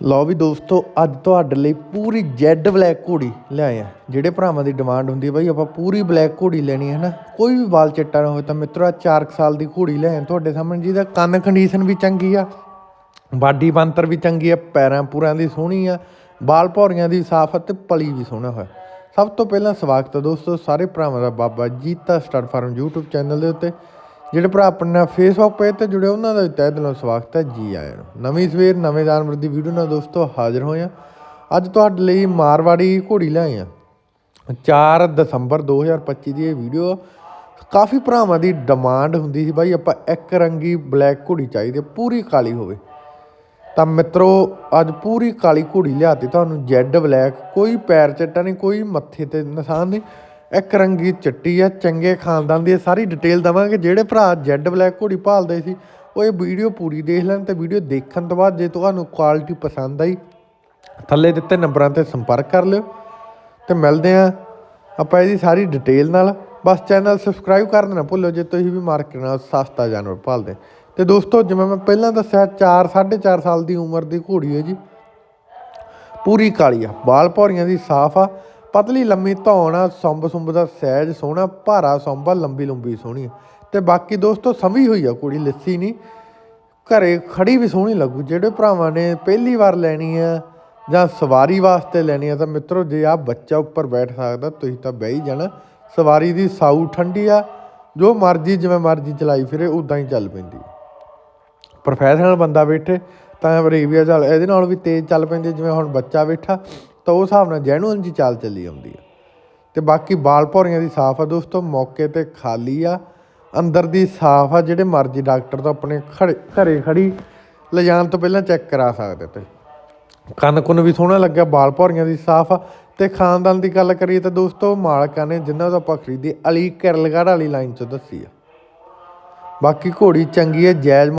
ਲਓ ਵੀ ਦੋਸਤੋ, ਅੱਜ ਤੁਹਾਡੇ ਲਈ ਪੂਰੀ ਜੈਡ ਬਲੈਕ ਘੋੜੀ ਲਿਆਏ ਆ ਜਿਹੜੇ ਭਰਾਵਾਂ ਦੀ ਡਿਮਾਂਡ ਹੁੰਦੀ ਹੈ ਬਾਈ, ਆਪਾਂ ਪੂਰੀ ਬਲੈਕ ਘੋੜੀ ਲੈਣੀ ਹੈ ਨਾ। ਕੋਈ ਵੀ ਵਾਲ ਚਿੱਟਾ ਨਾ ਹੋਵੇ ਤਾਂ ਮਿੱਤਰੋ ਆ 4 ਸਾਲ ਦੀ ਘੋੜੀ ਲਿਆਏ ਤੁਹਾਡੇ ਸਾਹਮਣੇ, ਜਿਹਦਾ ਕੰਨ ਕੰਡੀਸ਼ਨ ਵੀ ਚੰਗੀ ਆ, ਬਾਡੀ ਬੰਤਰ ਵੀ ਚੰਗੀ ਆ, ਪੈਰਾਂ ਪੂਰਾਂ ਦੀ ਸੋਹਣੀ ਆ, ਬਾਲ ਭੌਰੀਆਂ ਦੀ ਸਾਫ਼ ਆ ਤੇ ਪਲੀ ਵੀ ਸੋਹਣਾ ਹੋਇਆ। ਸਭ ਤੋਂ ਪਹਿਲਾਂ ਸਵਾਗਤ ਹੈ ਦੋਸਤੋ, ਸਾਰੇ ਭਰਾਵਾਂ ਦਾ Baba Jeeta star farm YouTube channel ਦੇ ਉੱਤੇ। ਜਿਹੜੇ ਭਰਾ ਆਪਣੇ ਨਾਲ ਫੇਸਬੁੱਕ ਪੇਜ ਤੇ ਜੁੜੇ, ਉਹਨਾਂ ਦਾ ਵੀ ਤਹਿ ਦਿਲੋਂ ਸਵਾਗਤ ਹੈ। ਜੀ ਆਇਆਂ ਨੂੰ। ਨਵੀਂ ਸਵੇਰ, ਨਵੇਂ ਜਾਨਵਰ ਦੀ ਵੀਡੀਓ ਨਾਲ ਦੋਸਤੋ ਹਾਜ਼ਰ ਹੋਏ ਹਾਂ। ਅੱਜ ਤੁਹਾਡੇ ਲਈ ਮਾਰਵਾੜੀ ਘੋੜੀ ਲਿਆਏ ਆ 4 ਦਸੰਬਰ 2025 ਦੀ ਇਹ ਵੀਡੀਓ ਕਾਫੀ ਭਰਾਵਾਂ ਦੀ ਡਿਮਾਂਡ ਹੁੰਦੀ ਸੀ ਬਾਈ, ਆਪਾਂ ਇੱਕ ਰੰਗੀ ਬਲੈਕ ਘੋੜੀ ਚਾਹੀਦੀ ਪੂਰੀ ਕਾਲੀ ਹੋਵੇ। ਤਾਂ ਮਿੱਤਰੋ, ਅੱਜ ਪੂਰੀ ਕਾਲੀ ਘੋੜੀ ਲਿਆਤੀ ਤੁਹਾਨੂੰ, ਜੈਡ ਬਲੈਕ ਕੋਈ ਪੈਰ ਚੱਟਾ ਨਹੀਂ, ਕੋਈ ਮੱਥੇ ਤੇ ਨਿਸ਼ਾਨ ਨਹੀਂ। ਇੱਕ ਰੰਗੀ ਚਿੱਟੀ ਆ, ਚੰਗੇ ਖਾਨਦਾਨ ਦੀ ਇਹ ਸਾਰੀ ਡਿਟੇਲ ਦਵਾਂਗੇ। ਜਿਹੜੇ ਭਰਾ ਜੈਡ ਬਲੈਕ ਘੋੜੀ ਭਾਲਦੇ ਸੀ, ਉਹ ਇਹ ਵੀਡੀਓ ਪੂਰੀ ਦੇਖ ਲੈਣ ਤੇ ਵੀਡੀਓ ਦੇਖਣ ਤੋਂ ਬਾਅਦ ਜੇ ਤੁਹਾਨੂੰ ਕੁਆਲਿਟੀ ਪਸੰਦ ਆਈ, ਥੱਲੇ ਦਿੱਤੇ ਨੰਬਰਾਂ ਤੇ ਸੰਪਰਕ ਕਰ ਲਿਓ ਤੇ ਮਿਲਦੇ ਆ ਆਪਾਂ ਇਹਦੀ ਸਾਰੀ ਡਿਟੇਲ ਨਾਲ। ਬਸ ਚੈਨਲ ਸਬਸਕ੍ਰਾਈਬ ਕਰ ਨਾ ਭੁੱਲੋ ਜੇ ਤੁਸੀਂ ਵੀ ਮਾਰਕੀਟ ਨਾਲ ਸਸਤਾ ਜਾਨਵਰ ਭਾਲਦੇ। ਤੇ ਦੋਸਤੋ, ਜਿਵੇਂ ਮੈਂ ਪਹਿਲਾਂ ਦੱਸਿਆ 4 4.5 ਸਾਲ ਦੀ ਉਮਰ ਦੀ ਘੋੜੀ ਹੈ ਜੀ। ਪੂਰੀ ਕਾਲੀ ਆ ਬਾਲ ਭੌਰੀਆਂ ਦੀ ਸਾਫ਼ ਆ। ਪਤਲੀ ਲੰਮੀ ਧੌਣ ਆ ਸੰਬ ਸੁੰਬ ਦਾ ਸਹਿਜ ਸੋਹਣਾ, ਭਾਰਾ ਸੰਭਾ, ਲੰਬੀ ਲੰਬੀ ਸੋਹਣੀ। ਆ ਤੇ ਬਾਕੀ ਦੋਸਤੋ ਸਮੀ ਹੋਈ ਆ ਕੁੜੀ, ਲੱਸੀ ਨਹੀਂ ਘਰੇ ਖੜੀ ਵੀ ਸੋਹਣੀ ਲੱਗੂ। ਜਿਹੜੇ ਭਰਾਵਾਂ ਨੇ ਪਹਿਲੀ ਵਾਰ ਲੈਣੀ ਆ ਜਾਂ ਸਵਾਰੀ ਵਾਸਤੇ ਲੈਣੀ ਆ, ਤਾਂ ਮਿੱਤਰੋ, ਜੇ ਆ ਬੱਚਾ ਉੱਪਰ ਬੈਠ ਸਕਦਾ, ਤੁਸੀਂ ਤਾਂ ਬਹਿ ਹੀ ਜਾਣਾ। ਸਵਾਰੀ ਦੀ ਸਾਊ ਠੰਡੀ ਆ। ਜੋ ਮਰਜ਼ੀ, ਜਿਵੇਂ ਮਰਜ਼ੀ ਚਲਾਈ ਫਿਰੇ ਉਦਾਂ ਹੀ ਚੱਲ ਪੈਂਦੀ। ਪ੍ਰੋਫੈਸ਼ਨਲ ਬੰਦਾ ਬੈਠੇ, ਤਾਂ ਅਰੇਬੀਆ ਚੱਲ, ਇਹਦੇ ਨਾਲ ਵੀ ਤੇਜ਼ ਚੱਲ ਪੈਂਦੀ, ਜਿਵੇਂ ਹੁਣ ਬੱਚਾ ਬੈਠਾ। ਤਾਂ ਉਸ ਹਿਸਾਬ ਨਾਲ ਜੈਨੂਅਨ ਜੀ ਚਾਲ ਚੱਲੀ ਆਉਂਦੀ ਹੈ ਤੇ ਬਾਕੀ ਬਾਲ ਭੌਰੀਆਂ ਦੀ ਸਾਫ਼ ਆ ਦੋਸਤੋ, ਮੌਕੇ ਤੇ ਖਾਲੀ ਆ। ਅੰਦਰ ਦੀ ਸਾਫ਼ ਆ, ਜਿਹੜੇ ਮਰਜ਼ੀ ਡਾਕਟਰ ਤੋਂ ਆਪਣੇ ਘਰੇ ਖੜੀ ਲਿਜਾਣ ਤੋਂ ਪਹਿਲਾਂ ਚੈੱਕ ਕਰਾ ਸਕਦੇ ਤੇ ਕੰਨ ਕੁੰਨ ਵੀ ਸੋਹਣਾ ਲੱਗਿਆ, ਬਾਲ ਭੌਰੀਆਂ ਦੀ ਸਾਫ਼ ਆ। ਤੇ ਖਾਨਦਾਨ ਦੀ ਗੱਲ ਕਰੀਏ ਤਾਂ ਦੋਸਤੋ, ਮਾਲਕਾਂ ਨੇ ਜਿਨ੍ਹਾਂ ਤੋਂ ਆਪਾਂ ਖਰੀਦੀ, ਅਲੀ ਕਿਰਲਗੜ੍ਹ ਵਾਲੀ ਲਾਈਨ ਚੋਂ ਦੱਸੀ ਆ। ਬਾਕੀ ਘੋੜੀ ਚੰਗੀ ਹੈ ਜਾਇਜ਼